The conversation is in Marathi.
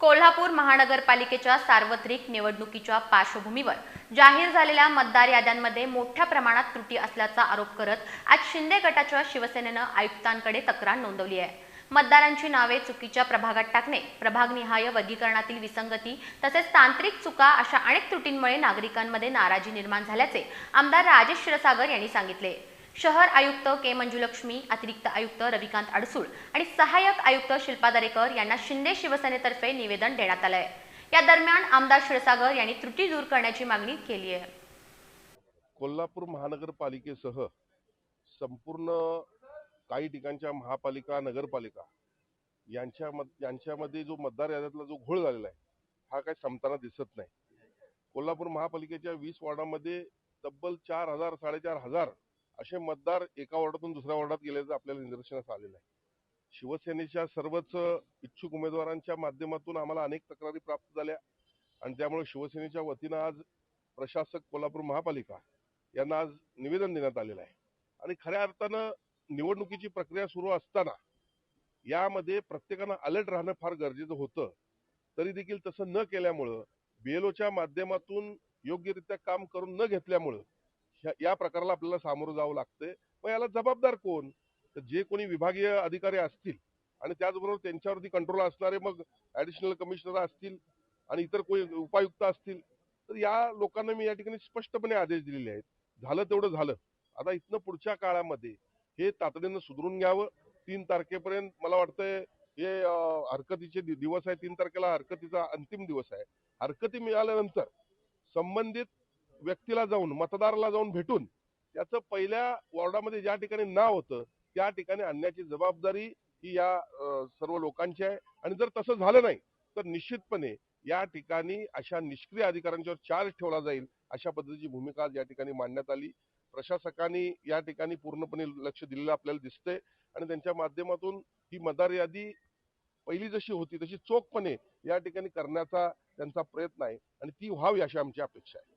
कोल्हापूर महानगरपालिकेच्या सार्वत्रिक निवडणुकीच्या पार्श्वभूमीवर जाहीर झालेल्या मतदार याद्यांमध्ये मोठ्या प्रमाणात त्रुटी असल्याचा आरोप करत आज शिंदे गटाच्या शिवसेनेनं आयुक्तांकडे तक्रार नोंदवली आहे. मतदारांची नावे चुकीच्या प्रभागात टाकणे प्रभागनिहाय वर्गीकरणातील विसंगती तसेच तांत्रिक चुका अशा अनेक त्रुटींमुळे नागरिकांमध्ये नाराजी निर्माण झाल्याचे आमदार राजेश क्षीरसागर यांनी सांगितले. शहर आयुक्त के मंजुलक्ष्मी अतिरिक्त आयुक्त रविकांत अडसूळ आणि सहाय्यक आयुक्त शिल्पा दरेकर यांना शिंदे शिवसेनेतर्फे निवेदन देण्यात आलंय. या दरम्यान आमदार क्षीरसागर यांनी त्रुटी दूर करण्याची मागणी केली आहे. कोल्हापूर महानगरपालिकेसह संपूर्ण काही ठिकाणच्या महापालिका नगरपालिका यांच्या यांच्यामध्ये जो मतदार याद्यातला जो घोळ झालेला आहे हा काही संपताना दिसत नाही. कोल्हापूर महापालिकेच्या वीस वॉर्डामध्ये तब्बल चार हजार साडेचार हजार असे मतदार एका वॉर्डातून दुसऱ्या वॉर्डात गेल्याचं आपल्याला निदर्शनास आलेलं आहे. शिवसेनेच्या सर्वच इच्छुक उमेदवारांच्या माध्यमातून आम्हाला अनेक तक्रारी प्राप्त झाल्या. आणि त्यामुळे शिवसेनेच्या वतीनं आज प्रशासक कोल्हापूर महापालिका यांना आज निवेदन देण्यात आलेलं आहे. आणि खऱ्या अर्थानं निवडणुकीची प्रक्रिया सुरू असताना यामध्ये प्रत्येकानं अलर्ट राहणं फार गरजेचं होतं. तरी देखील तसं न केल्यामुळं बीएलओच्या माध्यमातून योग्यरित्या काम करून न घेतल्यामुळं या प्रकाराला आपल्याला सामोरं जावं लागतंय. मग याला जबाबदार कोण? तर जे कोणी विभागीय अधिकारी असतील आणि त्याचबरोबर त्यांच्यावरती कंट्रोल असणारे मग ऍडिशनल कमिशनर असतील आणि इतर कोणी उपायुक्त असतील तर या लोकांना मी या ठिकाणी स्पष्टपणे आदेश दिलेले आहेत. झालं तेवढं झालं. आता इथनं पुढच्या काळामध्ये हे तातडीनं सुधरून घ्यावं. तीन तारखेपर्यंत मला वाटतंय हे हरकतीचे दिवस आहे. तीन तारखेला हरकतीचा अंतिम दिवस आहे. हरकती मिळाल्यानंतर संबंधित व्यक्तीला जाऊन मतदाराला जाऊन भेटून त्याचं पहिल्या वॉर्डामध्ये ज्या ठिकाणी नाव होतं त्या ठिकाणी आणण्याची जबाबदारी ही या सर्व लोकांची आहे. आणि जर तसं झालं नाही तर निश्चितपणे या ठिकाणी अशा निष्क्रिय अधिकाऱ्यांच्यावर चार्ज ठेवला जाईल अशा पद्धतीची भूमिका आज या ठिकाणी मांडण्यात आली. प्रशासकांनी या ठिकाणी पूर्णपणे लक्ष दिलेलं आपल्याला दिसतंय आणि त्यांच्या माध्यमातून ही मतदार यादी पहिली जशी होती तशी चोखपणे या ठिकाणी करण्याचा त्यांचा प्रयत्न आहे आणि ती व्हावी अशी आमची अपेक्षा आहे.